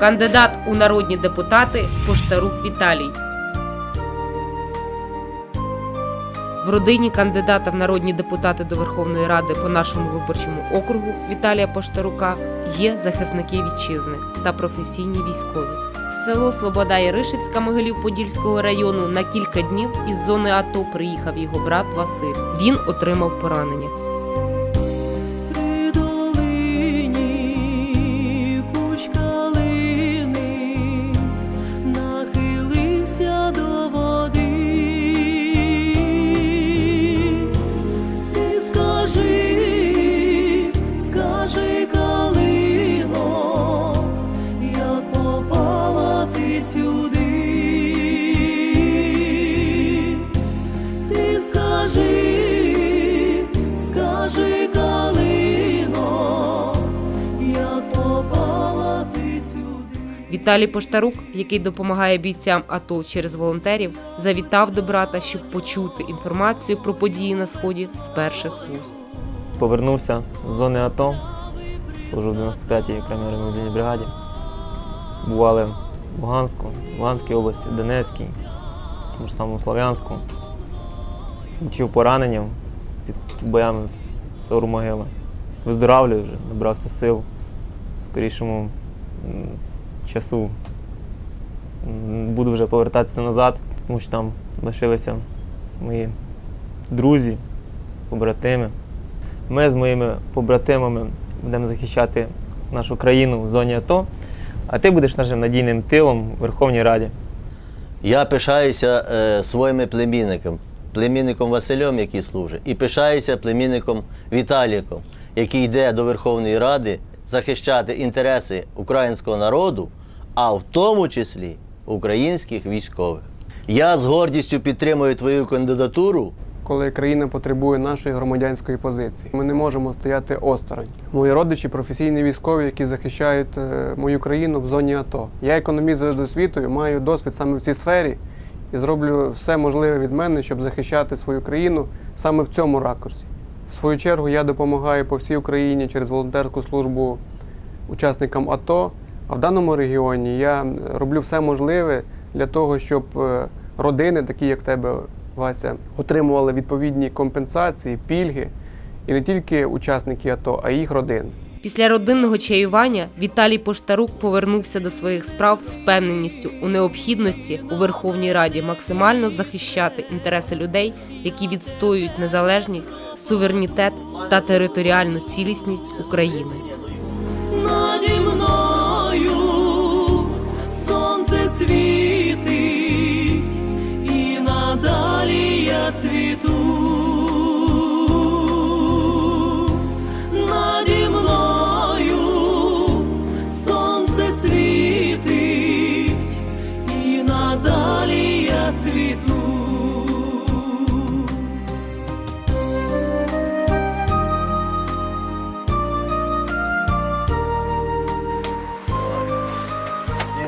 Кандидат у народні депутати Поштарук Віталій. В родині кандидата в народні депутати до Верховної Ради по нашому виборчому округу Віталія Поштарука є захисники вітчизни та професійні військові. В село Слобода Яришівська Могилів-Подільського району на кілька днів із зони АТО приїхав його брат Василь. Він отримав поранення. Ти сюди. Ти скажи, скажи, калино, як попала ти сюди. Віталій Поштарук, який допомагає бійцям АТО через волонтерів, завітав до брата, щоб почути інформацію про події на сході з перших вуст. Повернувся з зони АТО, служу в 95-й окремій ремонтній бригаді. Бували Луганську, Луганській області, Донецькій, тому ж самому Слов'янську. Злічив поранення під боями Сору могила. Виздоравлюю вже, набрався сил скорішому часу. Буду вже повертатися назад, тому що там лишилися мої друзі, побратими. Ми з моїми побратимами будемо захищати нашу країну в зоні АТО, а ти будеш нашим надійним тилом у Верховній Раді. Я пишаюся е, своїми племінниками, племінником Василем, який служить, і пишаюся племінником Віталіком, який йде до Верховної Ради захищати інтереси українського народу, а в тому числі українських військових. Я з гордістю підтримую твою кандидатуру. Коли країна потребує нашої громадянської позиції. Ми не можемо стояти осторонь. Мої родичі професійні військові, які захищають е, мою країну в зоні АТО. Я економіст за освітою, маю досвід саме в цій сфері і зроблю все можливе від мене, щоб захищати свою країну саме в цьому ракурсі. В свою чергу я допомагаю по всій Україні через волонтерську службу учасникам АТО. А в даному регіоні я роблю все можливе для того, щоб е, родини, такі як тебе, Вася, отримували відповідні компенсації, пільги, і не тільки учасники АТО, а й їх родини. Після родинного чаювання Віталій Поштарук повернувся до своїх справ з певненістю у необхідності у Верховній Раді максимально захищати інтереси людей, які відстоюють незалежність, суверенітет та територіальну цілісність України.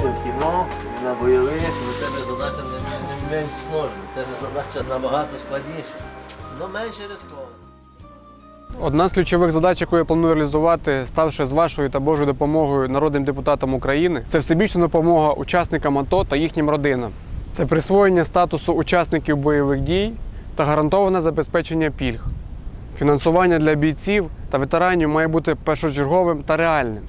В кіно, на бойових. У тебе задача не, не менш сложна, у тебе задача набагато складніша, але менше ризикова. Одна з ключових задач, яку я планую реалізувати, ставши з вашою та Божою допомогою народним депутатам України, це всебічна допомога учасникам АТО та їхнім родинам. Це присвоєння статусу учасників бойових дій та гарантоване забезпечення пільг. Фінансування для бійців та ветеранів має бути першочерговим та реальним.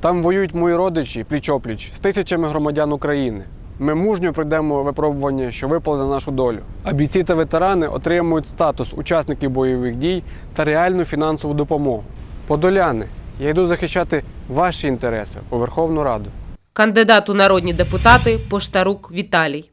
Там воюють мої родичі пліч-опліч з тисячами громадян України. Ми мужньо пройдемо випробування, що випали на нашу долю. А бійці та ветерани отримують статус учасників бойових дій та реальну фінансову допомогу. Подоляни, я йду захищати ваші інтереси у Верховну Раду. Кандидат у народні депутати Поштарук Віталій.